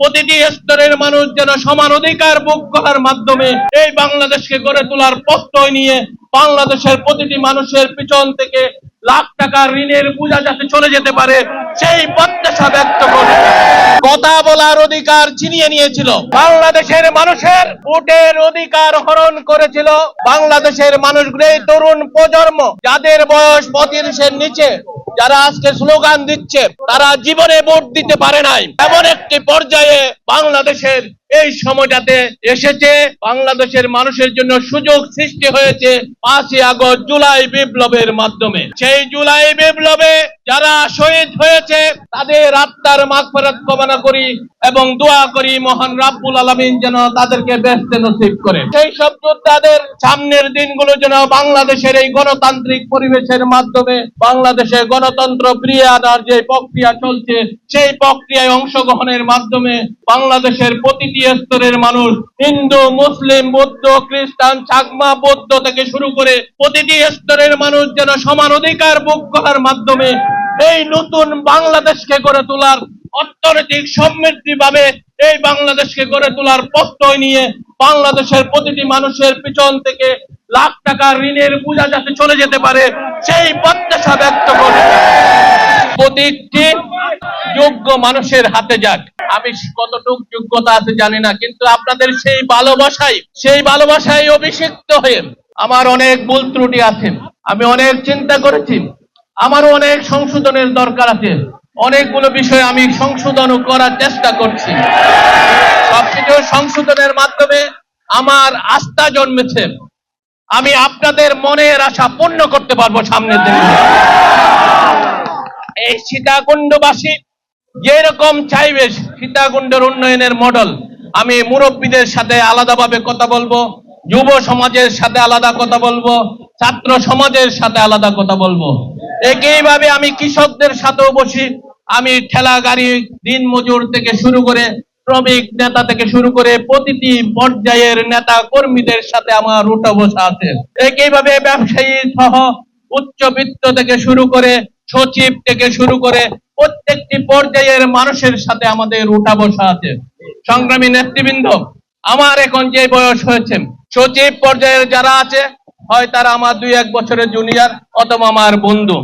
প্রতিটি স্তরের মানুষ যেন সমান অধিকার ভোগ করার মাধ্যমে এই বাংলাদেশকে গড়ে তোলার প্রত্যয় নিয়ে বাংলাদেশের প্রতিটি মানুষের পিছন থেকে লাখ টাকা ঋণের বোঝা যাতে চলে যেতে পারে, সেই প্রত্যাশা ব্যক্ত করে। কথা বলার অধিকার ছিনিয়ে নিয়েছিল। বাংলাদেশের মানুষের ভোটের অধিকার হরণ করেছিল। বাংলাদেশের মানুষগুলো তরুণ প্রজন্ম, যাদের বয়স পঁয়ত্রিশের নিচে, যারা আজকে স্লোগান দিচ্ছে, তারা জীবনে ভোট দিতে পারে নাই। এমন একটি পর্যায়ে বাংলাদেশের এই সময়টাতে এসেছে বাংলাদেশের মানুষের জন্য সুযোগ সৃষ্টি হয়েছে পাঁচই আগস্ট জুলাই বিপ্লবের মাধ্যমে। সেই জুলাই বিপ্লবে যারা শহীদ হয়েছে, তাদের আত্মার মাগফিরাত কামনা করি এবং দোয়া করি মহান রাব্বুল আলামিন যেন তাদেরকে ব্যস্ত নসিব করে। সেই সব যোদ্ধাদের সামনের দিনগুলো যেন বাংলাদেশের এই গণতান্ত্রিক পরিবেশের মাধ্যমে বাংলাদেশে গণতন্ত্র ফিরিয়ে আনার যে প্রক্রিয়া চলছে, সেই প্রক্রিয়ায় অংশগ্রহণের মাধ্যমে বাংলাদেশের প্রতিটি স্তরের মানুষ হিন্দু, মুসলিম, বৌদ্ধ, খ্রিস্টান, চাকমা, বৌদ্ধ থেকে শুরু করে প্রতিটি স্তরের মানুষ যেন সমান অধিকার ভোগ করার মাধ্যমে এই নতুন বাংলাদেশকে গড়ে তোলার অর্থনৈতিক সমৃদ্ধি ভাবে এই বাংলাদেশকে গড়ে তোলার প্রত্যয় নিয়ে বাংলাদেশের প্রতিটি মানুষের পিছন থেকে লাখ টাকা ঋণের বোঝা যাতে চলে যেতে পারে, সেই প্রত্যাশা ব্যক্ত করে। প্রতিটি যোগ্য মানুষের হাতে যাক। আমি কতটুক যোগ্যতা আছে জানি না, কিন্তু আপনাদের সেই ভালোবাসাই, সেই ভালোবাসায় অভিষিক্ত হয়ে আমার অনেক ভুল ত্রুটি আছে। আমি অনেক চিন্তা করেছি। আমারও অনেক সংশোধনের দরকার আছে। অনেকগুলো বিষয় আমি সংশোধন করার চেষ্টা করছি। সবকিছু সংশোধনের মাধ্যমে আমার আস্থা জন্মেছে। আমি আপনাদের মনের আশা পূর্ণ করতে পারব সামনের দিনে। এই সীতাকুণ্ডবাসী যেরকম চাইবে সীতাকুণ্ডের উন্নয়নের মডেল, আমি মুরব্বীদের সাথে আলাদাভাবে কথা বলব, যুব সমাজের সাথে আলাদা কথা বলব, ছাত্র সমাজের সাথে আলাদা কথা বলব। একইভাবে আমি কৃষকদের সাথেও বসি। আমি ঠেলা গাড়ি, দিন মজুর থেকে শুরু করে শ্রমিক নেতা থেকে শুরু করে প্রতিটি পর্যায়ের নেতা কর্মীদের সাথে আমার উঠা বসা আছে। একইভাবে ব্যবসায়ী সহ উচ্চবিত্ত থেকে শুরু করে সচিব থেকে শুরু করে প্রত্যেকটি পর্যায়ের মানুষের সাথে আমাদের উঠা বসা আছে। সংগ্রামী নেতৃবৃন্দ, আমার এখন যে বয়স হয়েছে, সচিব পর্যায়ের যারা আছে হয় তারা আমার দুই এক বছরের জুনিয়র অথবা আমার বন্ধু।